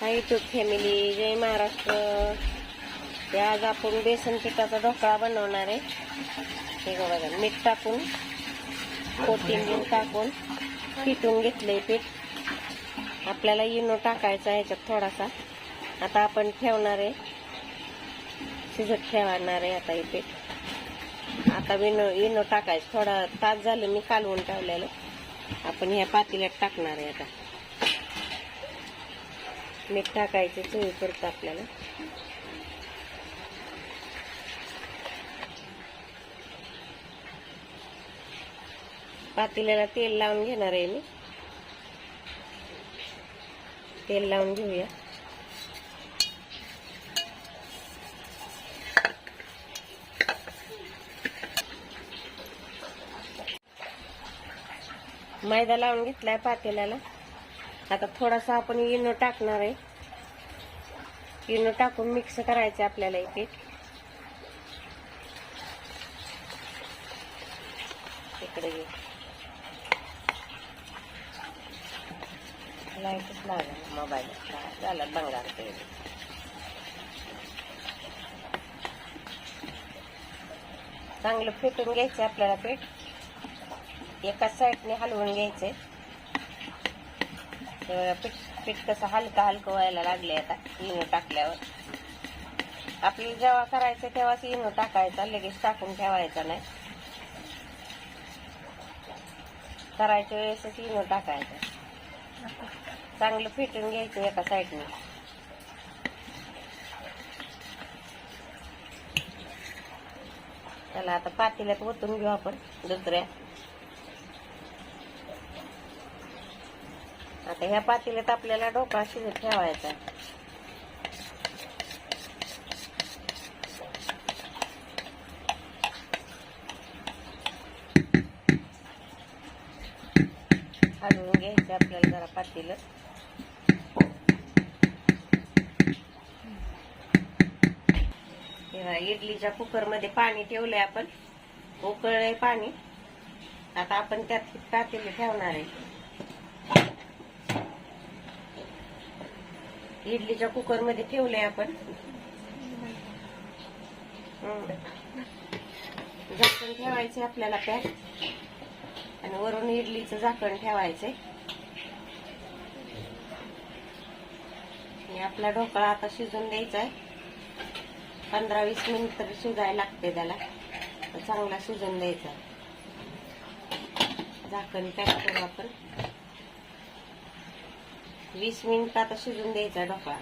हाय YouTube family जय महाराष्ट्र. ते आज आपण बेसन पिठाचा ढोकळा बनवणार आहे. हे बघा मीठ टाकून कोथिंबीर टाकून पिटून घेतले पीठ. आपल्याला इनो टाकायचा ह्याच्यात थोडासा. आता आपण ठेवणार आहे. शिजत ठेवणार आहे आता हे पीठ. आता विनो इनो टाकायचं. थोडा तास झालं मी कालवून ठेवलेलं. आपण ह्या पातेल्यात टाकणार आहे आता. मीठ टाकायचे चवी करतं आपल्याला. पातेल्याला तेल लावून घेणार आहे मी. तेल लावून घेऊया. मैदा लावून घेतलाय पातेल्याला. आता थोडासा आपण इनो टाकणार आहे. इनो टाकून मिक्स करायचं आपल्याला एक पीठ इकडे घे. लाईटच लागेल मोबाईल झालं बंगाल ते चांगलं फेटून घ्यायचं आपल्याला पीठ. एका साईडने हलवून घ्यायचंय. तेव्हा पीठ पीठ कसं हलकं हलकं व्हायला लागले आता इनो टाकल्यावर. आपल्याला जेव्हा करायचं तेव्हाच इनो टाकायचा लगेच टाकून ठेवायचा नाही. करायच्या वेळेसच इनो टाकायचं. चांगलं फिटून घ्यायचं एका साईडने. त्याला आता पातेल्यात ओतून घेऊ आपण दुसऱ्या. आता ह्या पातेल्यात आपल्याला ढोकळा शिजत ठेवायचा आहे. हलवून घ्यायचं आपल्याला जरा पातेलं. तेव्हा इडलीच्या कुकरमध्ये पाणी ठेवलंय आपण. उकळलंय पाणी. आता आपण त्यात पातेलं ठेवणार आहे. इडलीच्या कुकरमध्ये ठेवलंय आपण. झाकण ठेवायचे आपल्याला पॅक. आणि वरून इडलीचं झाकण ठेवायचंय. आणि आपला ढोकळा आता शिजून द्यायचा आहे पंधरा वीस मिनिट तरी शिजायला लागते त्याला. चांगला शिजून द्यायचा. झाकण पॅक करू आपण. वीस मिनिटात आता शिजून द्यायचा ढोकळा.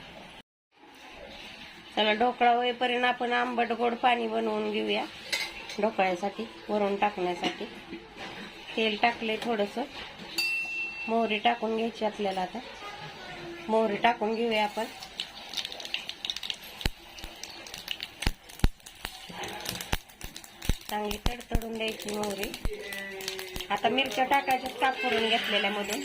चला ढोकळा होईपर्यंत आपण आंबट गोड पाणी बनवून घेऊया ढोकळ्यासाठी वरून टाकण्यासाठी. तेल टाकले थोडस. मोहरी टाकून घ्यायची आपल्याला आता. मोहरी टाकून घेऊया आपण. चांगली तडतडून द्यायची मोहरी. आता मिरच्या टाकायच्या काप करून घेतलेल्या मधून.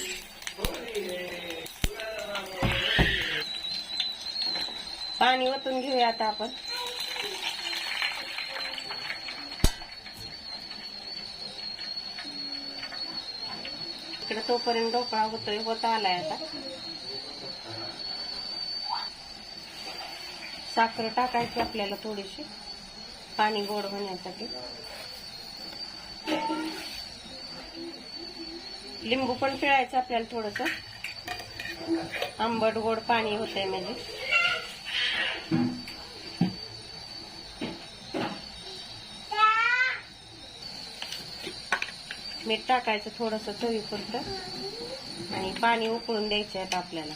पाणी ओतून घेऊया आता आपण. इकडे तोपर्यंत ढोकळा होतोय होत आलाय आता. साखर टाकायची आपल्याला थोडीशी पाणी गोड होण्यासाठी. लिंबू पण पिळायचं आपल्याला थोडस. आंबट गोड पाणी होतंय म्हणजे. मीठ टाकायचं थोडस चवीपुरतं आणि पाणी उकळून द्यायचं आता आपल्याला.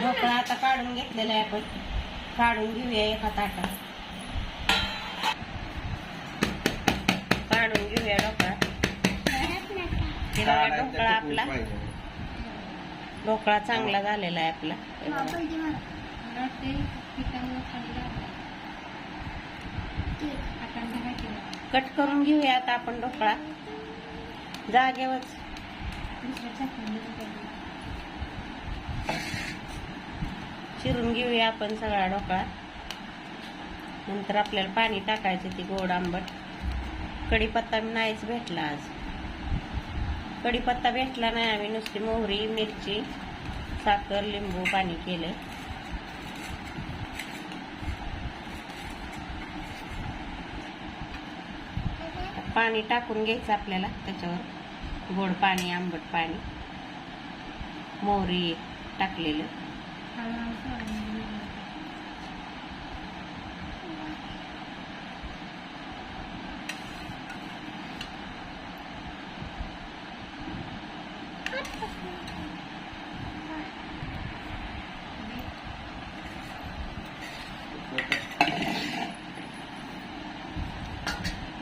ढोकळा आता काढून घेतलेला आहे आपण. काढून घेऊया एका ताटात काढून घेऊया ढोकळा. ढोकळा आपला. ढोकळा चांगला झालेला आहे आपला. कट करून घेऊया आता आपण ढोकळा. जागेवर. चिरून घेऊया आपण सगळा ढोकळा. नंतर आपल्याला पाणी टाकायचं ती गोड आंबट. कढीपत्ता नाहीच भेटला आज. कढीपत्ता भेटला नाही आम्ही नुसती मोहरी मिरची साखर लिंबू पाणी केलं. पाणी टाकून घ्यायचं आपल्याला त्याच्यावर गोड पाणी आंबट पाणी मोहरी टाकलेलं.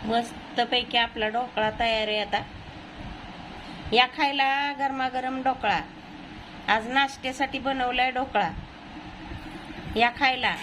मस्तपैकी आपला ढोकळा तयार आहे आता. या खायला गरमागरम ढोकळा. आज नाश्त्यासाठी बनवलाय ढोकळा. या खायला.